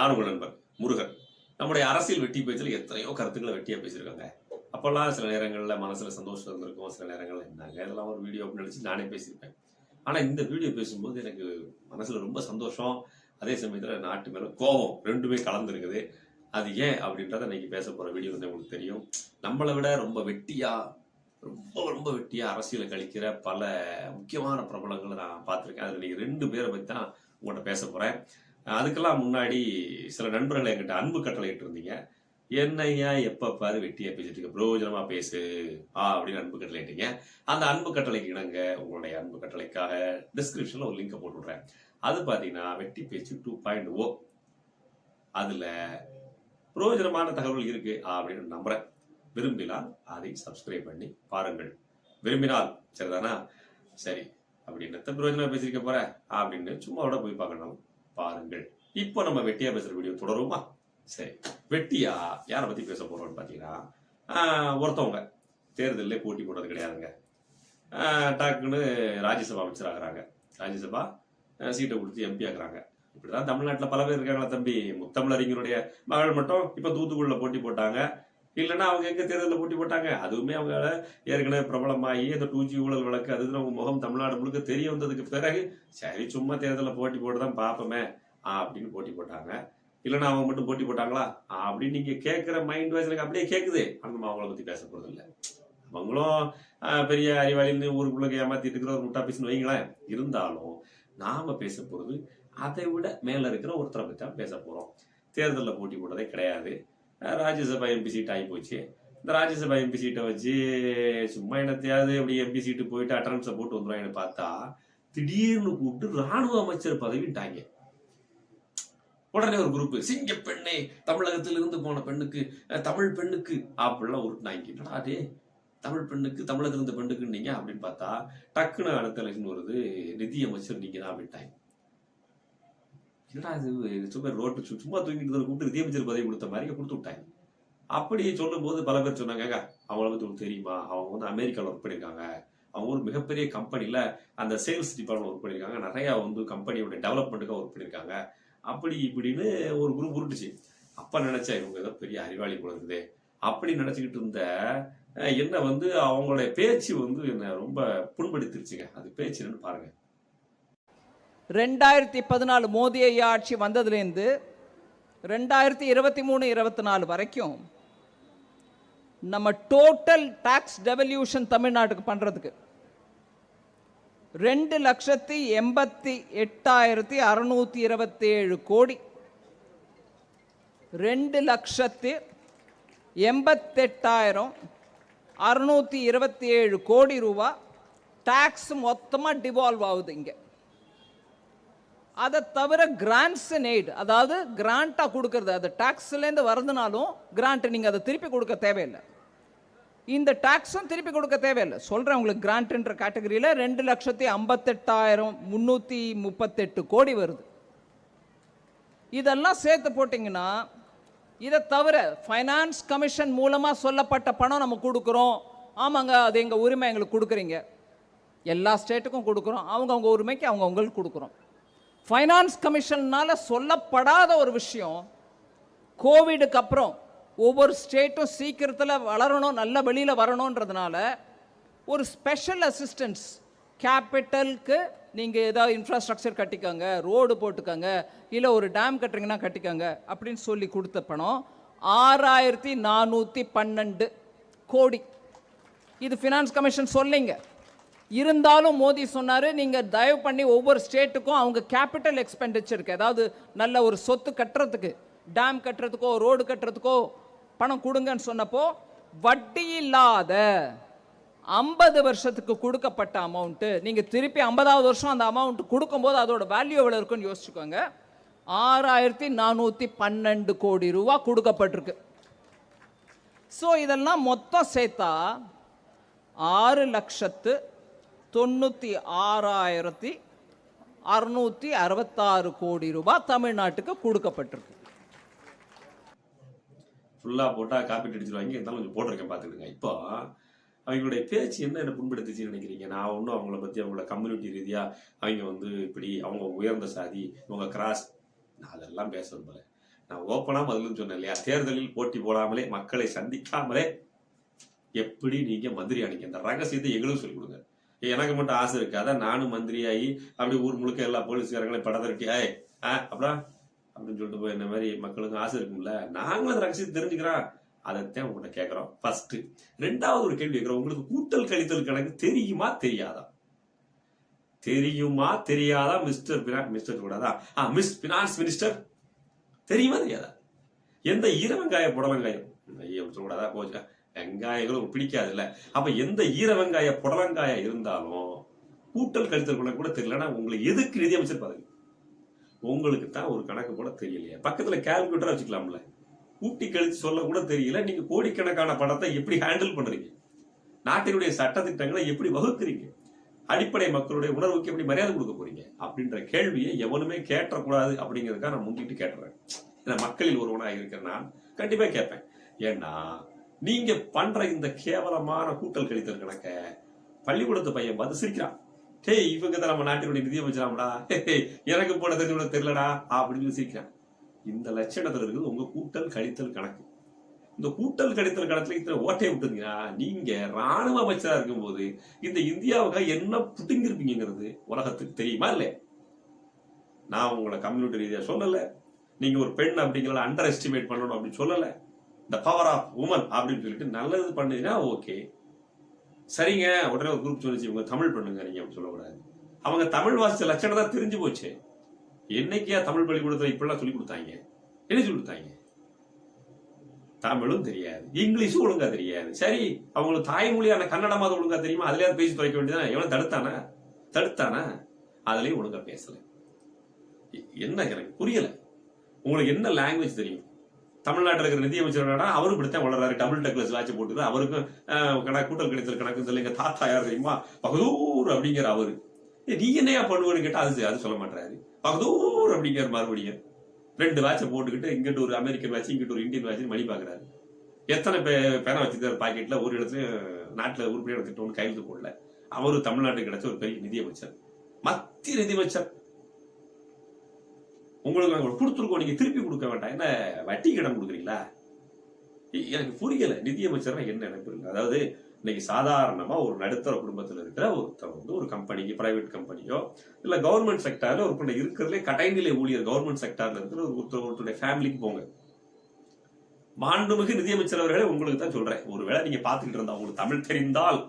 நான் உங்கள் நண்பர் முருகன். நம்முடைய அரசியல் வெட்டி பேச்சில் எத்தனையோ கருத்துக்களை வெட்டியாக பேசியிருக்காங்க. அப்போல்லாம் சில நேரங்களில் மனசில் சந்தோஷம் இருந்திருக்கும் சில நேரங்களில் இருந்தாங்க இதெல்லாம் ஒரு வீடியோ அப்படின்னு நினச்சி நானே பேசியிருப்பேன். ஆனால் இந்த வீடியோ பேசும்போது எனக்கு மனசில் ரொம்ப சந்தோஷம். அதே சமயத்தில் நாட்டு மேலே கோபம் ரெண்டுமே கலந்துருக்குது. அது ஏன் அப்படின்றத இன்னைக்கு பேச போகிற வீடியோ வந்து உங்களுக்கு தெரியும். நம்மளை விட ரொம்ப வெட்டியாக ரொம்ப ரொம்ப வெட்டியாக அரசியலை கழிக்கிற பல முக்கியமான பிரபலங்களை நான் பார்த்துருக்கேன். அதில் இன்றைக்கி ரெண்டு பேரை பற்றி தான் உங்கள்கிட்ட பேச போகிறேன் அதுக்கெல்லாம் முன்னாடி சில நண்பர்கள் என்கிட்ட அன்பு கட்டளையிட்டு இருந்தீங்க என்னையா எப்போ பாரு வெட்டியா பேசிட்டு இருக்க? பிரயோஜனமா பேசு. ஆ அப்படின்னு அன்பு கட்டளையிட்டீங்க அந்த அன்பு கட்டளைக்கு இணங்க உங்களுடைய அன்பு கட்டளைக்காக டிஸ்கிரிப்ஷன்ல ஒரு லிங்கை போட்டு விடுறேன் அது பாத்தீங்கன்னா வெட்டி பேச்சு டூ பாயிண்ட் ஓ அதுல பிரயோஜனமான தகவல் இருக்கு அப்படின்னு நம்புறேன். விரும்பினால் அதை சப்ஸ்கிரைப் பண்ணி பாருங்கள். விரும்பினால் சரிதானா? சரி அப்படி என்னத்த பிரயோஜனமா பேசிருக்க போற? அப்படின்னு சும்மா விட போய் பார்க்கணும். பாருங்கள். இப்போ நம்ம வெட்டியா பேசுற வீடியோ தொடருமா? சரி. வெட்டியா? யாரை பத்தி பேச போறோம்னு பாத்தீங்கன்னா ஒருத்தவங்க. தேர்தலில் போட்டி போடுறது கிடையாதுங்க. டாக்குன்னு ராஜ்யசபா அமைச்சர் ஆகுறாங்க. ராஜ்யசபா சீட்டை கொடுத்து எம்பி ஆகுறாங்க இப்படிதான் தமிழ்நாட்டில் பல பேர் இருக்காங்களா தம்பி? முத்தமிழறிஞருடைய மகள் மட்டும் இப்போ தூத்துக்குடியில் போட்டி போட்டாங்க. இல்லைன்னா அவங்க எங்கே தேர்தலில் போட்டி போட்டாங்க? அதுவுமே அவங்களால ஏற்கனவே பிரபலமாகி அந்த டூ ஜி ஊழல் வழக்கு அது அவங்க முகம் தமிழ்நாடு முழுக்க தெரிய வந்ததுக்கு பிறகு சரி சும்மா தேர்தலில் போட்டி போட்டு தான் பார்ப்போமே ஆ, அப்படின்னு போட்டி போட்டாங்க. இல்லைன்னா அவங்க மட்டும் போட்டி போட்டாங்களா? அப்படின்னு நீங்கள் கேட்குற மைண்ட் வாய்ஸ் எனக்கு அப்படியே கேட்குது. ஆனால் நம்ம அவங்கள பற்றி பேச போகிறது இல்லை. அவங்களும் பெரிய அறிவாளின்னு ஊருக்குள்ளே ஏமாத்திட்டு இருக்கிற ஒரு முட்டா வைங்களேன். இருந்தாலும் நாம் பேச போகிறது அதை விட மேலே இருக்கிற ஒருத்தரை பற்றி தான் பேச போகிறோம் தேர்தலில் போட்டி போட்டதே கிடையாது. ராஜ்யசபா எம்பி சீட் ஆகி போச்சு. இந்த ராஜ்யசபா எம்பி சீட்டை வச்சு சும்மா என்னத்தையாவது அப்படி எம்பி சீட்டு போயிட்டு அட்டனன்ஸை போட்டு வந்துடுவாங்கன்னு பார்த்தா திடீர்னு கூப்பிட்டு ராணுவ அமைச்சர் பதவிட்டாங்க உடனே ஒரு குரூப் சிங்க பெண்ணே தமிழகத்திலிருந்து போன பெண்ணுக்கு தமிழ் பெண்ணுக்கு அப்படிலாம் உருட்டினாங்க. என்னடா அதே தமிழ் பெண்ணுக்கு தமிழகத்திலிருந்து பெண்ணுக்குன்னீங்க? அப்படின்னு பார்த்தா டக்குன்னு அடுத்த எலெக்ஷன் வருது. நிதி அமைச்சர் நீங்க தான் அப்படின்ட்டாங்க என்னடா இது சும்மா ரோட்டு சும்மா தூங்கிட்டு இருந்தவரை கூப்பிட்டு நிதியமைச்சர் பதவி கொடுத்த மாதிரி கொடுத்து விட்டாங்க. அப்படி சொல்லும்போது பல பேர் சொன்னாங்க அவங்கள பத்தி உங்களுக்கு தெரியுமா? அவங்க வந்து அமெரிக்காவில் ஒர்க் பண்ணியிருக்காங்க அவங்க ஒரு மிகப்பெரிய கம்பெனியில் அந்த சேல்ஸ் டிபார்ட்மெண்ட் ஒர்க் பண்ணியிருக்காங்க நிறைய வந்து கம்பெனியோட டெவலப்மெண்ட்டுக்காக ஒர்க் பண்ணியிருக்காங்க அப்படி இப்படின்னு ஒரு குரூப் உருட்டுச்சு. அப்ப நினச்சா இவங்க ஏதோ பெரிய அறிவாளி போல இருக்குது. அப்படி நினைச்சுக்கிட்டு இருந்த என்னை என்ன வந்து அவங்களுடைய பேச்சு வந்து என்ன ரொம்ப புண்படுத்திருச்சுங்க. அது பேச்சு என்னன்னு பாருங்க. ரெண்டாயிரத்தி பதினாலு மோடி ஐயா ஆட்சி வந்ததுலேருந்து ரெண்டாயிரத்தி இருபத்தி மூணு இருபத்தி நாலு வரைக்கும் நம்ம டோட்டல் டாக்ஸ் டெவல்யூஷன் தமிழ்நாட்டுக்கு பண்ணுறதுக்கு ரெண்டு லட்சத்தி எண்பத்தி எட்டாயிரத்தி அறுநூத்தி இருபத்தி ஏழு கோடி. ரெண்டு லட்சத்தி எண்பத்தெட்டாயிரம் அறுநூத்தி இருபத்தி ஏழு கோடி ரூபா டாக்ஸ் மொத்தமாக டிவால்வ் ஆகுது இங்கே. அதை தவிர கிராண்ட்ஸ் அண்ட் எய்ட் அதாவது கிராண்ட்டாக கொடுக்கறது. அது டேக்ஸ்லேருந்து வரதுனாலும் கிராண்ட்டு நீங்கள் அதை திருப்பி கொடுக்க தேவையில்லை. இந்த டேக்ஸும் திருப்பி கொடுக்க தேவையில்லை. சொல்கிறேன் உங்களுக்கு கிராண்ட்ன்ற கேட்டகரியில் ரெண்டு லட்சத்தி ஐம்பத்தெட்டாயிரம் முந்நூற்றி முப்பத்தெட்டு கோடி வருது. இதெல்லாம் சேர்த்து போட்டிங்கன்னா இதை தவிர ஃபைனான்ஸ் கமிஷன் மூலமாக சொல்லப்பட்ட பணம் நம்ம கொடுக்குறோம். ஆமாங்க அது எங்கள் உரிமை எங்களுக்கு கொடுக்குறீங்க. எல்லா ஸ்டேட்டுக்கும் கொடுக்குறோம். அவங்க அவங்க உரிமைக்கு அவங்க அவங்களுக்கு கொடுக்குறோம். ஃபைனான்ஸ் கமிஷன்னால் சொல்லப்படாத ஒரு விஷயம் கோவிடுக்கு அப்புறம் ஒவ்வொரு ஸ்டேட்டும் சீக்கிரத்தில் வளரணும் நல்ல வெளியில் வரணுன்றதுனால ஒரு ஸ்பெஷல் அசிஸ்டன்ஸ் கேபிட்டலுக்கு நீங்கள் ஏதாவது இன்ஃப்ராஸ்ட்ரக்சர் கட்டிக்கோங்க ரோடு போட்டுக்கோங்க இல்லை ஒரு டேம் கட்டுறீங்கன்னா கட்டிக்கோங்க அப்படின்னு சொல்லி கொடுத்த பணம் ஆறாயிரத்தி நானூற்றி பன்னெண்டு கோடி. இது ஃபினான்ஸ் கமிஷன் சொல்லிங்க. இருந்தாலும் மோடி சொன்னார் நீங்கள் தயவு பண்ணி ஒவ்வொரு ஸ்டேட்டுக்கும் அவங்க கேபிட்டல் எக்ஸ்பெண்டிச்சருக்கு அதாவது நல்ல ஒரு சொத்து கட்டுறதுக்கு டேம் கட்டுறதுக்கோ ரோடு கட்டுறதுக்கோ பணம் கொடுங்கன்னு சொன்னப்போ வட்டி இல்லாத ஐம்பது வருஷத்துக்கு கொடுக்கப்பட்ட அமௌண்ட்டு நீங்கள் திருப்பி ஐம்பதாவது வருஷம் அந்த அமௌண்ட் கொடுக்கும்போது அதோட வேல்யூ எவ்வளோ இருக்குன்னு யோசிச்சுக்கோங்க. ஆறாயிரத்தி நானூற்றி பன்னெண்டு கோடி ரூபா கொடுக்கப்பட்டிருக்கு. ஸோ இதெல்லாம் மொத்தம் சேர்த்தா ஆறு லட்சத்து தொண்ணூற்றி ஆறாயிரத்தி அறுநூற்றி அறுபத்தாறு கோடி ரூபாய் தமிழ்நாட்டுக்கு கொடுக்கப்பட்டிருக்கு. ஃபுல்லாக போட்டால் காப்பீட்டு அடிச்சிருவாங்க. இருந்தாலும் கொஞ்சம் போட்டிருக்கேன் பார்த்துக்கிடுங்க. இப்போ அவங்களுடைய பேச்சு என்ன என்ன புண்படுத்துச்சுன்னு நினைக்கிறீங்க? நான் ஒன்றும் அவங்கள பற்றி அவங்கள கம்யூனிட்டி ரீதியாக அவங்க வந்து இப்படி அவங்க உயர்ந்த சாதி இவங்க கிராஸ் நான் அதெல்லாம் பேச விரும்பல. நான் ஓப்பனாக முதல்ல சொன்னேன் இல்லையா? தேர்தலில் போட்டி போடாமலே மக்களை சந்திக்காமலே எப்படி நீங்கள் மந்திரி அணிக்க அந்த ரகசியத்தை எங்களுக்கும் சொல்லிக் கொடுங்க. எனக்கு மட்டும் ஆசை இருக்கு. அதான் நானும் மந்திரியாகி அப்படி ஊர் முழுக்க எல்லா போலீஸ்காரங்களையும் படத்திரட்டி ஏய் ஆ அப்புறம் அப்படின்னு சொல்லிட்டு போய் இந்த மாதிரி மக்களுக்கு ஆசை இருக்கும்ல. நாங்களும் அந்த ரகசியம் தெரிஞ்சுக்கிறோம். அதைத்தான் உங்கள்கிட்ட கேட்குறோம் ஃபர்ஸ்ட் ரெண்டாவது ஒரு கேள்வி கேட்குறோம் உங்களுக்கு கூட்டல் கழித்தல் கணக்கு தெரியுமா தெரியாதா? தெரியுமா தெரியாதா மிஸ்டர் மிஸ்டர் கூடாதா? ஆ மிஸ் பினான்ஸ் மினிஸ்டர் தெரியுமா தெரியாதா? எந்த ஈர புடலங்காயம் ஐயோ கூடாதா? சொல்லக்கூடாதா போச்சு. வெங்காயங்களும் பிடிக்காது இல்ல அப்ப எந்த ஈர வெங்காய புடலங்காய இருந்தாலும் கூட்டல் கழித்தல் கணக்கு கூட தெரியலன்னா உங்களுக்கு எதுக்கு நிதியமைச்சர் பதவி உங்களுக்கு தான் ஒரு கணக்கு கூட தெரியலையே. பக்கத்துல கால்குலேட்டர் வச்சுக்கலாம்ல. கூட்டி கழித்து சொல்ல கூட தெரியல. நீங்க கோடிக்கணக்கான பணத்தை எப்படி ஹேண்டில் பண்றீங்க? நாட்டினுடைய சட்டத்திட்டங்களை எப்படி வகுக்கிறீங்க? அடிப்படை மக்களுடைய உணர்வுக்கு எப்படி மரியாதை கொடுக்க போறீங்க? அப்படின்ற கேள்வியை எவனுமே கேட்டக்கூடாது அப்படிங்கிறதுக்காக நான் முந்திட்டு கேட்டுறேன். ஏன்னா மக்களில் ஒருவனாக இருக்கிற நான் கண்டிப்பாக கேட்பேன். ஏன்னா நீங்க பண்ற இந்த கேவலமான கூட்டல் கழித்தல் கணக்க பள்ளிக்கூடத்து பையன் பார்த்து சிரிக்கிறான். டேய் இவங்க தான் நம்ம நாட்டினுடைய நிதியமைச்சராமடா எனக்கு போட தெரிஞ்ச தெரியலடா அப்படின்னு சிரிக்கிறான். இந்த லட்சணத்துல இருக்குது உங்க கூட்டல் கழித்தல் கணக்கு. இந்த கூட்டல் கழித்தல் கணக்குல இத்தனை ஓட்டையை விட்டுருந்தீங்கன்னா நீங்க ராணுவ அமைச்சரா இருக்கும்போது இந்த இந்தியாவுக்காக என்ன புடுங்கிருப்பீங்கிறது உலகத்துக்கு தெரியுமா இல்லையே? நான் உங்களை கம்யூனிட்டி ரீதியா சொல்லலை. நீங்க ஒரு பெண் அப்படிங்கிறத அண்டர் எஸ்டிமேட் பண்ணணும் அப்படின்னு சொல்லலை. இந்த பவர் ஆஃப் உமன் அப்படின்னு சொல்லிட்டு நல்லது பண்ணுதுன்னா ஓகே சரிங்க உடனே ஒரு குரூப் சொல்லிச்சு இவங்க தமிழ் பண்ணுங்க நீங்க சொல்லக்கூடாது. அவங்க தமிழ் வாசிச்ச லட்சணம் தான் தெரிஞ்சு போச்சு. என்னைக்கியா தமிழ் பள்ளிக்கூடத்தில் இப்படிலாம் சொல்லி கொடுத்தாங்க? என்ன சொல்லி கொடுத்தாங்க? தமிழும் தெரியாது. இங்கிலீஷும் ஒழுங்கா தெரியாது. சரி அவங்களுக்கு தாய்மொழியான கன்னடமாவது ஒழுங்கா தெரியுமா? அதுலயாவது பேசி துவைக்க வேண்டியதான் எவன் தடுத்தானா? தடுத்தானா? அதுலயும் ஒழுங்கா பேசல. என்ன எனக்கு புரியல. உங்களுக்கு என்ன லாங்குவேஜ் தெரியும்? தமிழ்நாட்டில் இருக்கிற நிதியமைச்சர் அவரும் இப்படித்தான் வளர்றாரு. டபுள் டெக்லஸ் வாட்ச் போட்டுரு அவருக்கும் கணக்கு கூட்டல் கணித்தல் கணக்கு சொல்லி எங்கள் தாத்தா யார் தெரியுமா? பகதூர் அப்படிங்கிற அவரு. நீ என்னையா பண்ணுவேன்னு கேட்டால் அது அது சொல்ல மாட்டாரு பகதூர் அப்படிங்கிற மறுபடியும் ரெண்டு வாட்சை போட்டுக்கிட்டு இங்கிட்டு ஒரு அமெரிக்கன் வாட்ச் இங்கிட்டு ஒரு இந்தியன் வாட்ச் மணி பார்க்குறாரு எத்தனை பே பேனை வச்சுருந்தார் பாக்கெட்டில் ஒரு இடத்துல நாட்டில் உருப்படியான திட்டம் கையெழுத்து போடல. அவரு தமிழ்நாட்டுக்கு கிடைச்ச ஒரு பெரிய நிதியமைச்சர் மத்திய நிதியமைச்சர் உங்களுக்கு நாங்கள் கொடுத்துருக்கோம் நீங்கள் திருப்பி கொடுக்க வேண்டாம். என்ன வட்டி கடன் கொடுக்குறீங்களா? எனக்கு புரியல. நிதியமைச்சர்னா என்ன எனக்கு புரியல. அதாவது இன்னைக்கு சாதாரணமாக ஒரு நடுத்தர குடும்பத்தில் இருக்கிற ஒருத்தர் வந்து ஒரு கம்பெனிக்கு பிரைவேட் கம்பெனியோ இல்லை கவர்மெண்ட் செக்டாரில் ஒரு பண்ண இருக்கிறதுலே கடைநிலை ஊழியர் கவர்மெண்ட் செக்டாரில் இருக்கிற ஒரு ஒருத்தர் ஒருத்தருடைய ஃபேமிலிக்கு போங்க. மாண்புமிகு நிதியமைச்சர் அவர்களே உங்களுக்கு தான் சொல்கிறேன் ஒருவேளை நீங்கள் பார்த்துக்கிட்டு இருந்தால் உங்களுக்கு தமிழ் தெரிந்தால்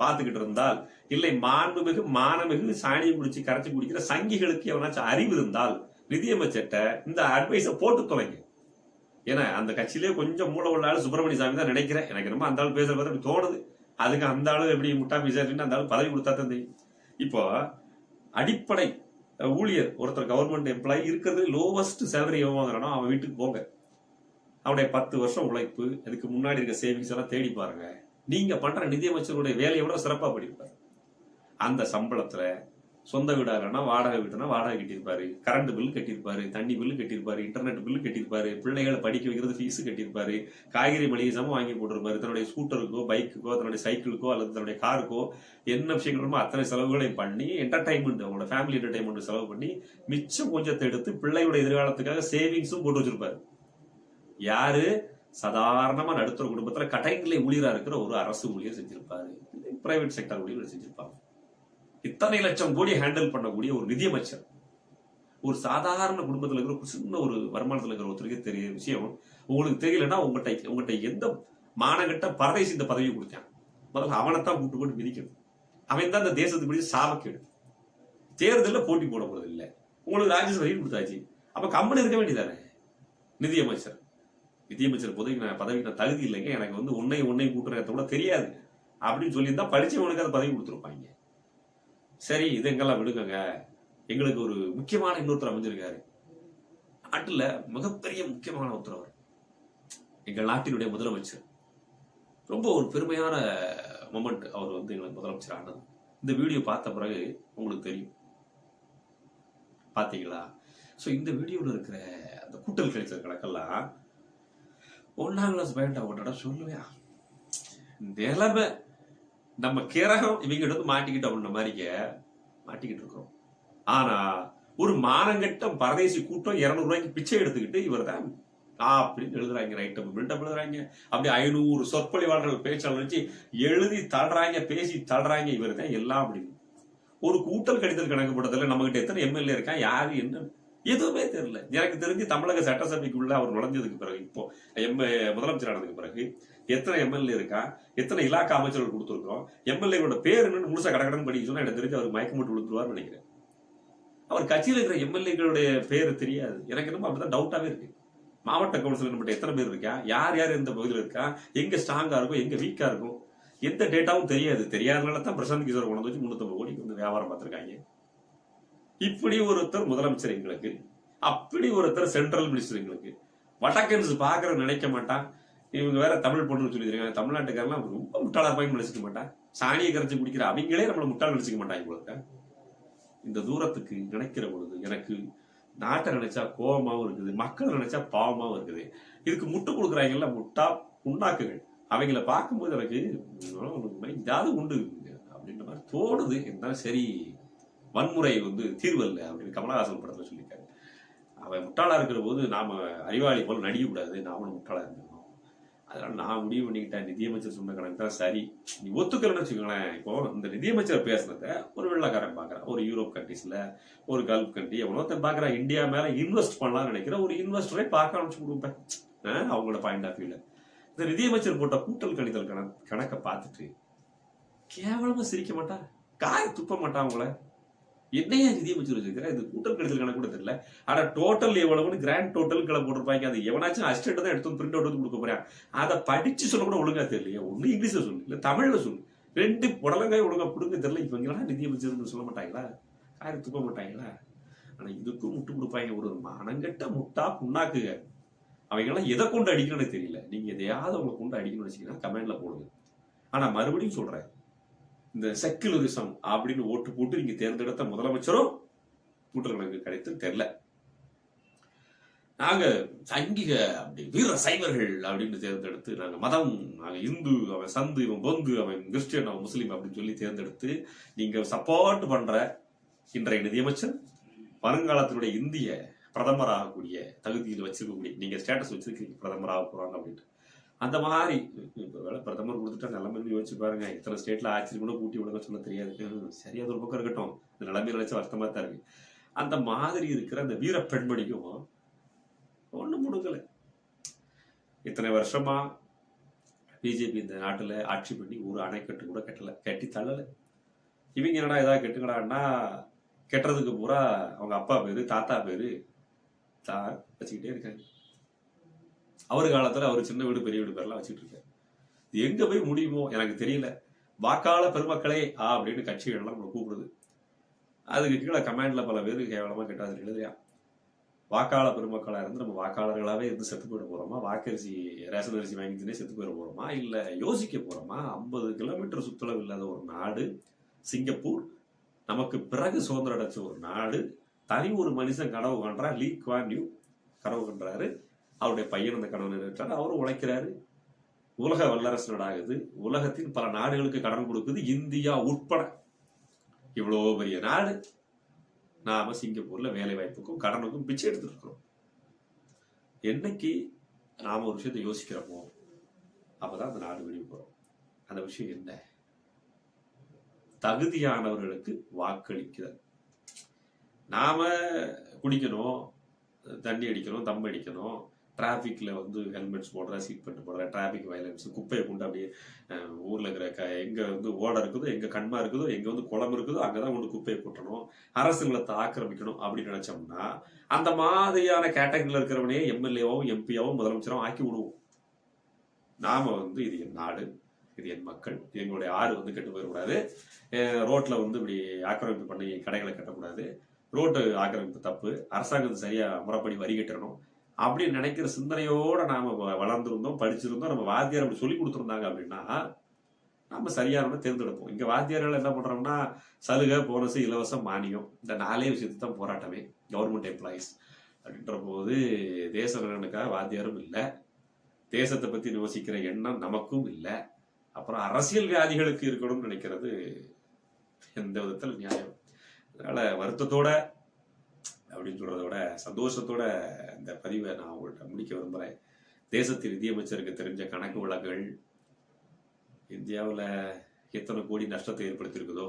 பார்த்துக்கிட்டு இருந்தால் இல்லை மாண்புமிகு மானமிகு சாணியை குடிச்சு கரைச்சி குடிக்கிற சங்கிகளுக்கு எவனாச்சும் அறிவு இருந்தால் நிதியமைச்சர்கிட்ட இந்த அட்வைஸை போட்டு தொலைங்க. ஏன்னா அந்த கட்சியிலே கொஞ்சம் மூளை உள்ள ஆள் சுப்பிரமணிய சாமி தான் நினைக்கிறேன். எனக்கு ரொம்ப அந்த ஆள் பேசுறது அப்படி தோணுது. அதுக்கு அந்த ஆளு எப்படி முட்டா பேசுறதுன்னு அந்த ஆள் பதவி கொடுத்தா தான் தெரியும். இப்போ அடிப்படை ஊழியர் ஒருத்தர் கவர்மெண்ட் எம்ப்ளாயி இருக்கிறது லோவஸ்ட் சேலரி எவன் வாங்குறானோ அவன் வீட்டுக்கு போங்க. அவனுடைய பத்து வருஷம் உழைப்பு அதுக்கு முன்னாடி இருக்க சேவிங்ஸ் எல்லாம் தேடி பாருங்க. நீங்க பண்ற நிதியமைச்சருடைய வேலையை விட சிறப்பாக படிப்பார் அந்த சம்பளத்துல சொந்த வீடா வாடகை வீடுனா வாடகை கட்டியிருப்பாரு. கரண்ட் பில் கட்டியிருப்பாரு தண்ணி பில் கட்டியிருப்பாரு இன்டர்நெட் பில் கட்டியிருப்பாரு பிள்ளைகளை படிக்க வைக்கிறது ஃபீஸ் கட்டியிருப்பாரு. காய்கறி மளிகை சாமான் வாங்கி போட்டிருப்பாரு. தன்னுடைய ஸ்கூட்டருக்கோ பைக்குக்கோ தன்னுடைய சைக்கிளுக்கோ அல்லது தன்னுடைய காருக்கோ என்ன விஷயங்களுமோ அத்தனை செலவுகளையும் பண்ணி என்டர்டைன்மெண்ட் அவங்களோட ஃபேமிலி என்டர்டைன்மெண்ட் செலவு பண்ணி மிச்சம் கொஞ்சத்தை எடுத்து பிள்ளையோட எதிர்காலத்துக்காக சேவிங்ஸும் போட்டு வச்சிருப்பாரு. யாரு? சாதாரணமா நடுத்தர குடும்பத்துல கடைநிலை ஊழியரா இருக்கிற ஒரு அரசு ஊழியர் செஞ்சிருப்பாரு. பிரைவேட் செக்டர் ஊழியர் செஞ்சிருப்பாங்க. இத்தனை லட்சம் கோடி ஹேண்டில் பண்ணக்கூடிய ஒரு நிதியமைச்சர். ஒரு சாதாரண குடும்பத்தில் இருக்கிற ஒரு சின்ன ஒரு வருமானத்தில் இருக்கிற ஒருத்தருக்கு தெரிய விஷயம். உங்களுக்கு தெரியலன்னா உங்கள்கிட்ட உங்கள்கிட்ட எந்த மானகட்ட பரதேசி இந்த பதவி கொடுத்தான். முதல்ல அவனைத்தான் கூட்டு போட்டு மிதிக்கணும். அவன் தான் இந்த தேசத்துக்கு பிடிச்சி சாபக்கேடு தேர்தலில் போட்டி போட போகிறது இல்லை. உங்களுக்கு ராஜ்யசபையும் கொடுத்தாச்சு. அப்போ கம்பெனி இருக்க வேண்டியதானே? நிதியமைச்சர். நிதியமைச்சர் பதவிக்கு நான் பதவிக்கு நான் தகுதி இல்லைங்க. எனக்கு வந்து உன்னையும் உன்னையும் கூட்டுறத கூட தெரியாது. அப்படின்னு சொல்லியிருந்தா படித்தவனுக்கு அதை பதவி கொடுத்துருப்பாங்க. சரி இது எங்கெல்லாம் விடுங்கங்க? எங்களுக்கு ஒரு முக்கியமான இன்னொருத்தர் அமைஞ்சிருக்காரு. நாட்டில் மிகப்பெரிய முக்கியமான ஒருத்தர் அவர். எங்கள் நாட்டினுடைய முதலமைச்சர். ரொம்ப ஒரு பெருமையான மொமெண்ட் அவர் வந்து எங்களுக்கு முதலமைச்சர் ஆனது. இந்த வீடியோ பார்த்த பிறகு உங்களுக்கு தெரியும். பார்த்தீங்களா? ஸோ இந்த வீடியோவில் இருக்கிற அந்த கூட்டல் கழிச்சல் கணக்கெல்லாம் ஒன்றாம் கிளாஸ் பையன்டா ஒன்றா சொல்லுவேன். நிலைமை நம்ம கிரகம் இவங்க வந்து மாட்டிக்கிட்டு அப்படின்ற மாதிரிக்க மாட்டிக்கிட்டு இருக்கிறோம். ஆனா ஒரு மானங்கட்ட பரதேசி கூட்டம் இருநூறு ரூபாய்க்கு பிச்சை எடுத்துக்கிட்டு இவர் தான் அப்படின்னு எழுதுறாங்க ரைட் பில்டப் எழுதுறாங்க. அப்படி ஐநூறு சொற்பொழிவாளர்கள் பேச்சாளர் வச்சு எழுதி தள்ளுறாங்க பேசி தள்ளுறாங்க இவர் தான் எல்லாம் அப்படின்னு. ஒரு கூட்டல் கடிதல் கணக்கு போட்டதில்ல நம்ம கிட்ட எத்தனை எம்எல்ஏ இருக்கான் யாரு என்ன? எதுவுமே தெரியல. எனக்கு தெரிஞ்சு தமிழக சட்டசபைக்குள்ள அவர் நுழைஞ்சதுக்கு பிறகு இப்போ எம். முதலமைச்சர் ஆனதுக்கு பிறகு எத்தனை எம்எல்ஏ இருக்கா எத்தனை இலாக்கா அமைச்சர்கள் கொடுத்துருக்கோம் எம்எல்ஏவோட பேர் என்னன்னு முழுசா கடகடன் படிக்க சொன்னா எனக்கு தெரிஞ்சு அவர் மயக்கம் மட்டும் விழுந்துருவார்னு நினைக்கிறேன். அவர் கட்சியில் இருக்கிற எம்எல்ஏக்களுடைய பேர் தெரியாது. எனக்கு என்னமோ அப்படிதான் டவுட்டாவே இருக்கு. மாவட்ட கவுன்சிலர் மட்டும் எத்தனை பேர் இருக்கா யார் யார் எந்த பகுதியில் இருக்கா எங்க ஸ்ட்ராங்கா இருக்கும் எங்க வீக்கா இருக்கும் எந்த டேட்டாவும் தெரியாது. தெரியாதனால தான் பிரசாந்த் கிஷோர் கொண்டு வச்சு முன்னூத்தம்பது கோடிக்கு வந்து வியாபாரம் பார்த்துருக்காங்க. இப்படி ஒருத்தர் முதலமைச்சர் எங்களுக்கு அப்படி ஒருத்தர் சென்ட்ரல் மினிஸ்டர் எங்களுக்கு வடக்கன்ஸ் பாக்குற நினைக்க மாட்டான் இவங்க வேற தமிழ் பொண்ணு சொல்லியிருக்காங்க தமிழ்நாட்டுக்காரெல்லாம் ரொம்ப முட்டாளா போய் நினைச்சுக்க மாட்டான் சாணியை கரைச்சி குடிக்கிற அவங்களே நம்மளை முட்டாள் நினைச்சுக்க மாட்டாங்க போல இந்த தூரத்துக்கு நினைக்கிற பொழுது எனக்கு நாட்டை நினைச்சா கோபமாகவும் இருக்குது மக்கள் நினைச்சா பாவமாகவும் இருக்குது இதுக்கு முட்டு கொடுக்குறாங்கல்ல முட்டா புண்ணாக்குகள் அவங்கள பார்க்கும்போது எனக்கு ஏதாவது உண்டு அப்படின்ற மாதிரி தோணுது இருந்தாலும் சரி வன்முறை வந்து தீர்வல்ல அப்படின்னு கமலஹாசன் படத்தில் சொல்லியிருக்காரு. அவன் முட்டாளாக இருக்கிற போது நாம் அறிவாளி போல் நடிக்கக்கூடாது. நாமளும் முட்டாளாக இருக்கணும் அதனால் நான் முடிவு பண்ணிக்கிட்டேன். நிதியமைச்சர் சொன்ன கணக்கு தான் சரி. நீ ஒத்துக்கலன்னு வச்சுக்கோங்களேன். இப்போ இந்த நிதியமைச்சர் பேசுனத ஒரு வெள்ளக்காரன் பார்க்குறான் ஒரு யூரோப் கண்ட்ரிஸில் ஒரு கல்ஃப் கண்ட்ரி எவ்வளோத்தன் பார்க்குறான் இந்தியா மேலே இன்வெஸ்ட் பண்ணலாம்னு நினைக்கிற ஒரு இன்வெஸ்டரை பார்க்க ஆரம்பிச்சு கொடுப்பேன். அவங்களோட பாயிண்ட் ஆஃப் வியூவில் இந்த நிதியமைச்சர் போட்ட கூட்டல் கணித்தல் கண கணக்கை பார்த்துட்டு கேவலமாக சிரிக்க மாட்டா? காய துப்ப மாட்டா அவங்கள? என்னையா நிதியமைச்சர் வச்சிருக்கிற? இது கூட்டல் கழித்தல் கணக்கு கூட தெரியல. ஆனா டோட்டல் எவ்வளவுன்னு கிராண்ட் டோட்டல் கிளம்ப போட்டிருப்பாங்க. அது எவனாச்சும் அசிஸ்டன்ட் தான் எடுத்து பிரிண்ட் அவுட் கொடுக்க போறேன். அதை படிச்சு சொல்ல கூட ஒழுங்கா தெரியலையே. ஒண்ணு இங்கிலீஷ்ல சொல்லு இல்ல தமிழ்ல சொல்லு. ரெண்டு புடலங்காய் ஒழுங்கா பிடுங்க தெரியல. இப்ப இவங்களா நிதியமைச்சர்னு சொல்ல மாட்டாங்களா? காரை துப்ப மாட்டாங்களா? ஆனா இதுக்கும் முட்டு கொடுப்பாங்க. ஒரு மனங்கெட்ட முட்டா புண்ணாக்குங்க. அவங்க எல்லாம் எதை கொண்டு அடிக்கணும்னு தெரியல. நீங்க எதையாவது அவங்களை கொண்டு அடிக்கணும்னு வச்சீங்கன்னா கமெண்ட்ல போடுங்க. ஆனா மறுபடியும் சொல்றேன். இந்த செக்குலரிசம் அப்படின்னு ஓட்டு போட்டு நீங்க தேர்ந்தெடுத்த முதலமைச்சரும் கூட்டல் கணக்கு கிடைத்து தெரியல. நாங்க சங்கிக அப்படி வீர சைவர்கள் அப்படின்னு தேர்ந்தெடுத்து நாங்க மதம் நாங்க இந்து அவன் சந்து இவன் பொந்து அவன் கிறிஸ்டியன் அவன் முஸ்லீம் அப்படின்னு சொல்லி தேர்ந்தெடுத்து நீங்க சப்போர்ட் பண்ற இன்றைய நிதியமைச்சர் வருங்காலத்தினுடைய இந்திய பிரதமராகக்கூடிய தகுதியில் வச்சிருக்கக்கூடிய நீங்க ஸ்டேட்டஸ் வச்சிருக்கீங்க பிரதமராக போறாங்க அப்படின்ட்டு. அந்த மாதிரி. இப்போ வேலை பிரதமர் கொடுத்துட்டா நிலைமை யோசிச்சு பாருங்க. இத்தனை ஸ்டேட்ல ஆட்சி கூட கூட்டி விடுங்க சொல்ல தெரியாது. ஹம், சரி அது ஒரு பக்கம் இருக்கட்டும். இந்த நிலைமை நினைச்சு வருத்தமா தான் இருக்கு. அந்த மாதிரி இருக்கிற அந்த வீர பெண்மணிக்கும் ஒண்ணும் முடுங்கல இத்தனை வருஷமா பிஜேபி இந்த நாட்டுல ஆட்சி பண்ணி ஒரு அணைக்கட்டு கூட கட்டல. கட்டி தள்ளல. இவங்க என்னடா ஏதாவது கெட்டுக்கடான்னா கெட்டுறதுக்கு பூரா அவங்க அப்பா பேரு தாத்தா பேரு தான் வச்சுக்கிட்டே இருக்காங்க. அவர் காலத்துல அவர் சின்ன வீடு பெரிய வீடு பேர்லாம் வச்சுட்டு இருக்காரு. இது எங்க போய் முடியுமோ எனக்கு தெரியல. வாக்காள பெருமக்களே ஆ அப்படின்னு கட்சிகள் எல்லாம் நம்மளை கூப்பிடுது. அதுக்கு கீழே கமெண்ட்ல பல பேர் கேவலமா கேட்டாது எழுதுறியா வாக்காள பெருமக்களா இருந்து நம்ம வாக்காளர்களாவே இருந்து செத்து போயிட போறோமா? வாக்கரிசி ரேஷன் அரிசி வாங்கி தினே செத்து போயிட போறோமா? இல்ல யோசிக்க போறோமா? ஐம்பது கிலோமீட்டர் சுற்றளவு இல்லாத ஒரு நாடு சிங்கப்பூர் நமக்கு பிறகு சுதந்திரம் அடைச்ச ஒரு நாடு தனி ஒரு மனுஷன் கனவு காண்றா லீ வான் யூ கனவு கண்டாரு அவருடைய பையன் அந்த கனவு நிறைவேற்றார் அவரும் உழைக்கிறாரு. உலக வல்லரசு நாடாகுது. உலகத்தின் பல நாடுகளுக்கு கடன் கொடுக்குது. இந்தியா உட்பட இவ்வளோ பெரிய நாடு. நாம சிங்கப்பூர்ல வேலை வாய்ப்புக்கும் கடனுக்கும் பிச்சை எடுத்துட்டு இருக்கிறோம் என்னைக்கு நாம ஒரு விஷயத்தை யோசிக்கிறோமோ அப்பதான் அந்த நாடு வெளியே போறோம். அந்த விஷயம் என்ன? தகுதியானவர்களுக்கு வாக்களிக்கிறது. நாம குடிக்கணும் தண்ணி அடிக்கணும் தம் அடிக்கணும் டிராஃபிக்கில் வந்து ஹெல்மெட்ஸ் போடுற சீட் பெல்ட் போடுற டிராஃபிக் வயலன்ஸ் குப்பையை கொண்டு அப்படியே ஊரில் இருக்கிற க எங்கே வந்து ஓட இருக்குதோ எங்கே கண்மா இருக்குதோ எங்கே வந்து குளம் இருக்குதோ அங்கே தான் கொண்டு குப்பையை கொட்டணும் அரசு நிலத்தை ஆக்கிரமிக்கணும் அப்படின்னு நினச்சோம்னா அந்த மாதிரியான கேட்டகரியில் இருக்கிறவனே எம்எல்ஏவும் எம்பியாவும் முதலமைச்சரும் ஆக்கி விடுவோம். நாம் வந்து இது என் நாடு இது என் மக்கள் எங்களுடைய ஆறு வந்து கெட்டு போயிடக்கூடாது. ரோட்டில் வந்து இப்படி ஆக்கிரமிப்பு பண்ணி கடைகளை கட்டக்கூடாது. ரோட்டு ஆக்கிரமிப்பு தப்பு. அரசாங்கம் சரியாக முறைப்படி வரி கட்டணும். அப்படி நினைக்கிற சிந்தனையோட நாம வளர்ந்துருந்தோம் படிச்சிருந்தோம் நம்ம வாத்தியார் அப்படி சொல்லி கொடுத்துருந்தாங்க அப்படின்னா நம்ம சரியானவனை தேர்ந்தெடுப்போம். இங்கே வாத்தியார்கள் என்ன பண்ணுறோம்னா சலுகை போனஸ் இலவசம் மானியம் இந்த நாலே விஷயத்து தான் போராட்டமே கவர்மெண்ட் எம்ப்ளாயிஸ் அப்படின்ற போது தேச நலனுக்காக வாத்தியாரும் இல்லை தேசத்தை பற்றி யோசிக்கிற எண்ணம் நமக்கும் இல்லை அப்புறம் அரசியல் வியாதிகளுக்கு இருக்கணும்னு நினைக்கிறது எந்த விதத்தில் நியாயம்? அதனால் வருத்தத்தோட அப்படின்னு சொல்கிறத விட சந்தோஷத்தோட இந்த பதிவை நான் உங்கள்கிட்ட முடிக்க விரும்புகிறேன் தேசத்தின் நிதியமைச்சருக்கு தெரிஞ்ச கணக்கு வழக்குகள் இந்தியாவில் எத்தனை கோடி நஷ்டத்தை ஏற்படுத்தியிருக்குதோ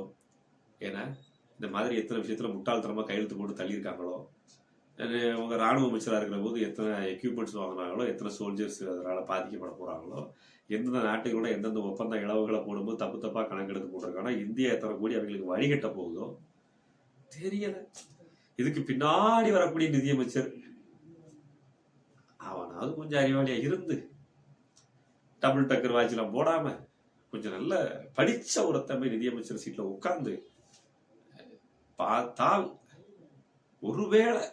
ஏன்னா இந்த மாதிரி எத்தனை விஷயத்தில் முட்டாள்தனமாக கையெழுத்து போட்டு தள்ளியிருக்காங்களோ அவங்க ராணுவ அமைச்சராக இருக்கிற போது எத்தனை எக்யூப்மெண்ட்ஸ் வாங்கினாங்களோ எத்தனை சோல்ஜர்ஸ் அதனால் பாதிக்கப்பட போகிறாங்களோ எந்தெந்த நாட்டுகளோட எந்தெந்த ஒப்பந்த இளவுகளை போடும்போது தப்பு தப்பாக கணக்கெடுத்து போட்டிருக்காங்கன்னா இந்தியா எத்தனை கோடி அவங்களுக்கு வழிகட்ட போகுதோ தெரியலை. இதுக்கு பின்னாடி வரக்கூடிய நிதியமைச்சர். அவனாவது கொஞ்சம் அறிவாளியா இருந்து டபுள் டக்கர் வாட்ச்லாம் போடாம கொஞ்சம் நல்ல படிச்ச ஒரு தம்பி நிதியமைச்சர் சீட்ல உட்கார்ந்து பார்த்தால் ஒருவேளை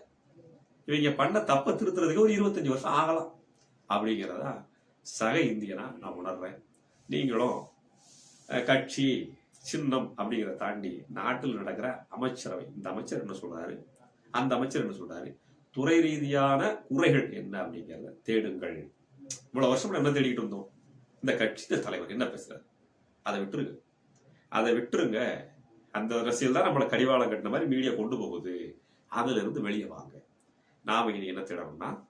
இவங்க பண்ண தப்ப திருத்துறதுக்கு ஒரு இருபத்தஞ்சு வருஷம் ஆகலாம். அப்படிங்கிறதா சக இந்தியனா நான் உணர்றேன். நீங்களும் கட்சி சின்னம் அப்படிங்கிறத தாண்டி நாட்டில் நடக்கிற அமைச்சரவை இந்த அமைச்சர் என்ன சொல்றாரு? அந்த அமைச்சர் என்ன சொல்றாரு? துறை ரீதியான குறைகள் என்ன அப்படிங்கிறத தேடுங்கள். இவ்வளவு வருஷம் என்ன தேடிக்கிட்டு இருந்தோம்? இந்த கட்சி தலைவர் என்ன பேசுறாரு? அதை விட்டுருங்க. அதை விட்டுருங்க. அந்த அரசியல் தான் நம்மளை கடிவாளம் கட்டின மாதிரி மீடியா கொண்டு போகுது. அதுல இருந்து வெளியே வாங்க. நாம இனி என்ன தேடணும்னா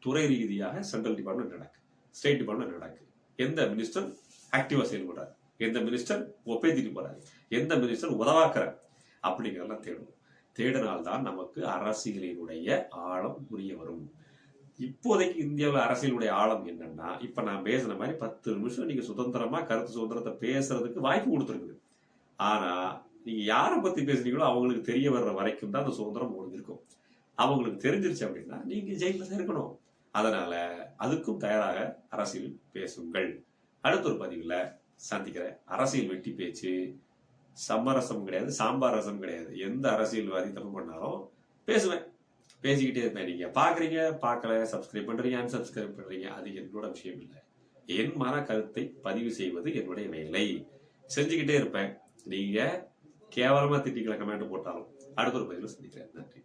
துறை ரீதியாக சென்ட்ரல் டிபார்ட்மெண்ட் நடக்கு. ஸ்டேட் டிபார்ட்மெண்ட் நடக்கு. எந்த மினிஸ்டர் ஆக்டிவா செயல்படுறாரு? எந்த மினிஸ்டர் ஒப்பேத்திட்டு போறாரு? எந்த மினிஸ்டர் உதவாக்குறாரு? அப்படிங்கிறதெல்லாம் தேடணும் தேடினால்தான் நமக்கு அரசியலினுடைய ஆழம் புரிய வரும். இப்போதைக்கு இந்தியாவில் அரசியலுடைய ஆழம் என்னன்னா இப்ப நான் பேசுன மாதிரி பத்து நிமிஷம் நீங்க சுதந்திரமா கருத்து சுதந்திரத்தை பேசுறதுக்கு வாய்ப்பு கொடுத்துருக்குது. ஆனா நீங்க யாரை பத்தி பேசுறீங்களோ அவங்களுக்கு தெரிய வர்ற வரைக்கும் தான் அந்த சுதந்திரம் உங்களுக்கு இருக்கும் அவங்களுக்கு தெரிஞ்சிருச்சு அப்படின்னா நீங்க ஜெயில தான் இருக்கணும். அதனால அதுக்கும் தயாராக அரசியல் பேசுங்கள். அடுத்த ஒரு பதிவுல சந்திக்கிறேன். அரசியல் வெட்டி பேச்சு. சம்மரசம் கிடையாது சாம்பார் ரசம் கிடையாது. எந்த அரசியல்வாதி தப்பு பண்ணாலும் பேசுவேன். பேசிக்கிட்டே இருப்பேன். நீங்க பாக்குறீங்க பார்க்கல சப்ஸ்கிரைப் பண்றீங்க அன்சப்ஸ்கிரைப் பண்றீங்க அது என்னோட விஷயம் இல்லை. என் மன கருத்தை பதிவு செய்வது என்னுடைய வேலை. செஞ்சுக்கிட்டே இருப்பேன். நீங்க கேவலமா திட்டிக்கல கமெண்ட் போட்டாலும் அடுத்த ஒரு பதிவில் சந்திக்கிறேன். நன்றி.